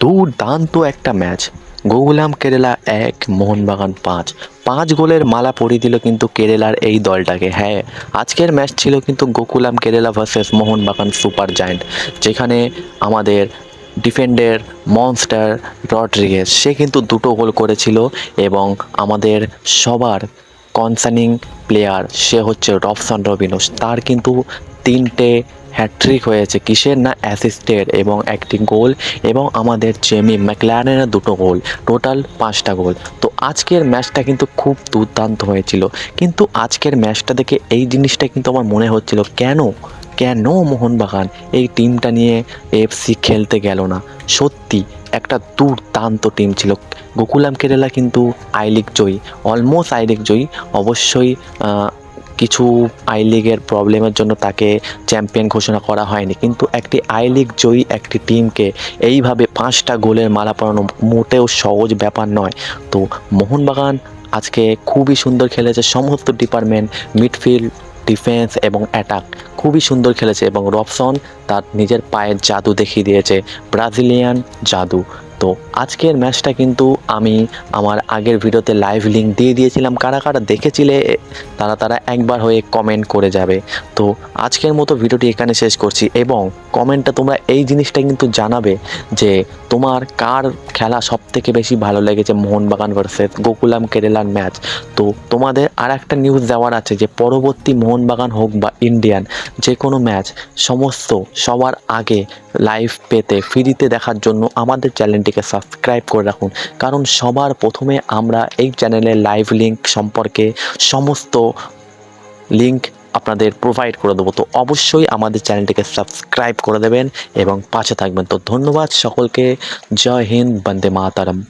দুর্দান্ত একটা ম্যাচ। গোকুলাম কেরালা এক, মোহনবাগান পাঁচ। পাঁচ গোলের মালা পরিয়ে দিল কিন্তু কেরালার এই দলটাকে। হ্যাঁ আজকের ম্যাচ ছিল কিন্তু Gokulam Kerala versus Mohun Bagan super giant, যেখানে আমাদের ডিফেন্ডার মনস্টার রড্রিগেজ, সে কিন্তু দুটো গোল করেছিল এবং আমাদের সবার কনসার্নিং প্লেয়ার সে হচ্ছে রবসন রবিনোস। তার কিন্তু তিনটে হ্যাট্রিক হয়েছে কিসের না অ্যাসিস্টেড এবং একটি গোল এবং আমাদের জেমি ম্যাকলারেনের দুটো গোল টোটাল পাঁচটা গোল তো আজকের ম্যাচটা কিন্তু খুব দুর্দান্ত হয়েছিল। কিন্তু আজকের ম্যাচটা দেখে এই জিনিসটা কিন্তু আমার মনে হচ্ছিল, কেন? কেন মোহনবাগান এই টিমটা নিয়ে এফসি খেলতে গেল না? সত্যি একটা দুর্দান্ত টিম ছিল। গোকুলাম কেরালা কিন্তু আই লিগ জয়ী অলমোস্ট আই লিগ জয়ী। অবশ্যই কিছু আই লিগের প্রবলেমের জন্য তাকে চ্যাম্পিয়ন ঘোষণা করা হয়নি। কিন্তু একটি আই লিগ জয়ী একটি টিমকে এইভাবে পাঁচটা গোলের মালা পরানো মোটেও সহজ ব্যাপার নয়। তো মোহনবাগান আজকে খুবই সুন্দর খেলেছে সমস্ত ডিপার্টমেন্ট মিডফিল্ড ডিফেন্স এবং অ্যাটাক খুবই সুন্দর খেলেছে এবং রবসন তার নিজের পায়ের জাদু দেখিয়ে দিয়েছে। ব্রাজিলিয়ান জাদু। তো আজকের ম্যাচটা কিন্তু আমি আমার আগের ভিডিওতে লাইভ লিঙ্ক দিয়ে দিয়েছিলাম। কারা কারা দেখেছিলে, তারা তারা একবার হয়ে কমেন্ট করে যাবে। তো আজকের মতো ভিডিওটি এখানে শেষ করছি এবং কমেন্টটা তোমরা এই জিনিসটা কিন্তু জানাবে যে তোমার কার খেলা সব থেকে বেশি ভালো লেগেছে, মোহনবাগান ভার্সেস গোকুলাম কেরালার ম্যাচ তো তোমাদের আর একটা নিউজ দেওয়ার আছে যে পরবর্তী মোহনবাগান হোক বা ইন্ডিয়ান যে কোনো ম্যাচ সমস্ত সবার আগে লাইভ পেতে ফ্রিতে দেখার জন্য আমাদের চ্যানেলটিকে সাবস্ক্রাইব করে রাখুন। কারণ সবার প্রথমে আমরা এই চ্যানেলের লাইভ লিঙ্ক সম্পর্কে সমস্ত লিঙ্ক আপনাদের প্রোভাইড করে দেবো। তো অবশ্যই আমাদের চ্যানেলটিকে সাবস্ক্রাইব করে দেবেন এবং পাশে থাকবেন। তো ধন্যবাদ সকলকে। জয় হিন্দ, বন্দে মাতারম।